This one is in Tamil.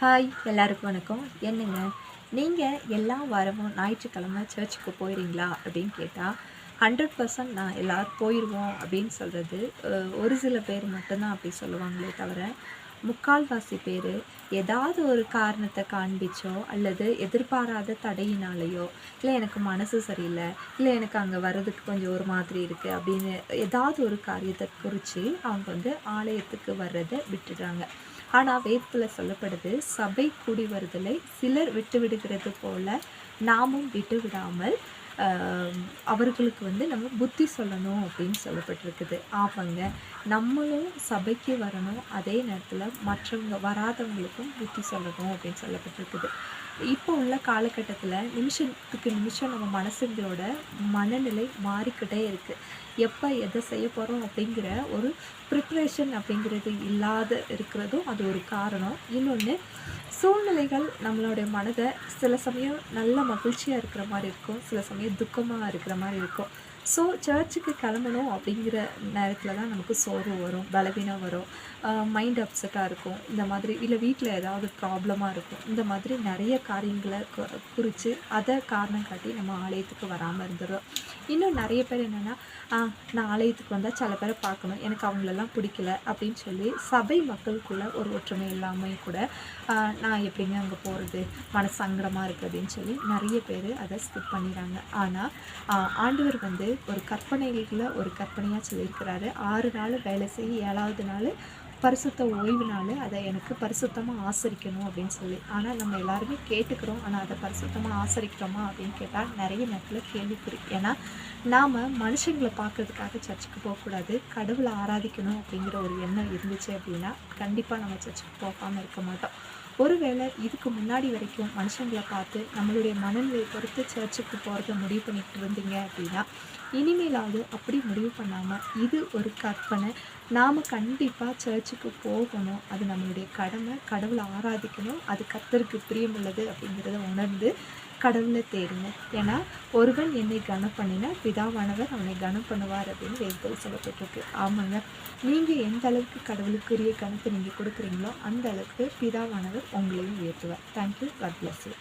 ஹாய் எல்லாருக்கும் வணக்கம். என்னங்க நீங்கள் எல்லா வாரமும் ஞாயிற்றுக்கிழமை சர்ச்சுக்கு போயிடுறீங்களா அப்படின்னு கேட்டால் ஹண்ட்ரட் பர்சன்ட் நான் எல்லோரும் போயிடுவோம் அப்படின்னு சொல்கிறது ஒரு சில பேர் மட்டும்தான் அப்படி சொல்லுவாங்களே தவிர முக்கால்வாசி பேர் ஏதாவது ஒரு காரணத்தை காண்பிச்சோ அல்லது எதிர்பாராத தடையினாலேயோ இல்லை எனக்கு மனசு சரியில்லை இல்லை எனக்கு அங்கே வர்றதுக்கு கொஞ்சம் ஒரு மாதிரி இருக்குது அப்படின்னு ஏதாவது ஒரு காரியத்தை குறித்து அவங்க வந்து ஆலயத்துக்கு வர்றதை விட்டுடுறாங்க. ஆனால் வேதத்தில் சொல்லப்படுது சபை கூடி வருதலை சிலர் விட்டு விடுகிறது போல நாமும் விட்டு விடாமல் அவர்களுக்கு வந்து நம்ம புத்தி சொல்லணும் அப்படின்னு சொல்லப்பட்டிருக்குது. ஆமாங்க. நம்மளும் சபைக்கு வரணும். அதே நேரத்தில் மற்றவங்க வராதவங்களுக்கும் புத்தி சொல்லணும் அப்படின்னு சொல்லப்பட்டிருக்குது. இப்போ உள்ள காலகட்டத்தில் நிமிஷத்துக்கு நிமிஷம் நம்ம மனசுங்களோட மனநிலை மாறிக்கிட்டே இருக்குது எப்போ எதை செய்ய போகிறோம் அப்படிங்கிற ஒரு ப்ரிப்ரேஷன் அப்படிங்கிறது இல்லாத இருக்கிறதும் அது ஒரு காரணம். இன்னொன்று சூழ்நிலைகள் நம்மளுடைய மனதை சில சமயம் நல்ல மகிழ்ச்சியாக இருக்கிற மாதிரி இருக்கும் சில சமயம் துக்கமாக இருக்கிற மாதிரி இருக்கும். ஸோ சர்ச்சுக்கு கிளம்பணும் அப்படிங்கிற நேரத்தில் தான் நமக்கு சோர்வு வரும் பலவீனம் வரும். மைண்ட் அப்செட்டாக இருக்கும். இந்த மாதிரி இல்லை வீட்டில் ஏதாவது ப்ராப்ளமாக இருக்கும். இந்த மாதிரி நிறைய காரியங்களை குறித்து அதை காரணம் காட்டி நம்ம ஆலயத்துக்கு வராமல் இருந்துடும் இன்னும் நிறைய பேர் என்னென்னா நான் ஆலயத்துக்கு வந்தால் சில பேரை பார்க்கணும். எனக்கு அவங்களெல்லாம் பிடிக்கல. அப்படின்னு சொல்லி சபை மக்களுக்குள்ளே ஒரு ஒற்றுமை இல்லாமல் கூட நான் எப்படிங்க அங்கே போகிறது மன சங்கடமாக இருக்குது அப்படின்னு சொல்லி நிறைய பேர் அதை ஸ்கிப் பண்ணிடுறாங்க ஆனால் ஆண்டவர் வந்து ஒரு கற்பனைகளில் ஒரு கற்பனையாக சொல்லியிருக்கிறாரு ஆறு நாள் வேலை செய்ய ஏழாவது நாள் பரிசுத்த ஓய்வு நாள் அதை எனக்கு பரிசுத்தமாக ஆசரிக்கணும் அப்படின்னு சொல்லி. ஆனால் நம்ம எல்லாருமே கேட்டுக்கிறோம் ஆனால் அதை பரிசுத்தமாக ஆசரிக்கிறோமா? அப்படின்னு கேட்டால் நிறைய நேரத்தில் கேள்விக்குறி ஏன்னா நாம் மனுஷங்களை பார்க்குறதுக்காக சர்ச்சுக்கு போகக்கூடாது. கடவுளை ஆராதிக்கணும் அப்படிங்கிற ஒரு எண்ணம் இருந்துச்சு அப்படின்னா கண்டிப்பாக நம்ம சர்ச்சுக்கு போகாமல் இருக்க மாட்டோம். ஒருவேளை இதுக்கு முன்னாடி வரைக்கும் மனுஷங்களை பார்த்து நம்மளுடைய மனநிலை பொறுத்து சர்ச்சுக்கு போகிறத முடிவு பண்ணிகிட்டு இருந்தீங்க அப்படின்னா இனிமேலாவது அப்படி முடிவு பண்ணாமல் இது ஒரு கற்பனை. நாம் கண்டிப்பாக சர்ச்சுக்கு போகணும். அது நம்மளுடைய கடமை. கடவுளை ஆராதிக்கணும். அது கத்தருக்கு பிரியமுள்ளது அப்படிங்கிறத உணர்ந்து கடவுளை தேடுங்க. ஏன்னா ஒருவன் என்னை கனம் பண்ணினா பிதாவானவர் அவனை கனம் பண்ணுவார் அப்படின்னு வேதத்தில் சொல்லப்பட்டிருக்கு. ஆமாங்க. நீங்கள் எந்த அளவுக்கு கடவுளுக்குரிய கணத்தை நீங்கள் கொடுக்குறீங்களோ அந்த அளவுக்கு பிதாவானவர் உங்களையும் உயர்த்துவார். Thank you God bless you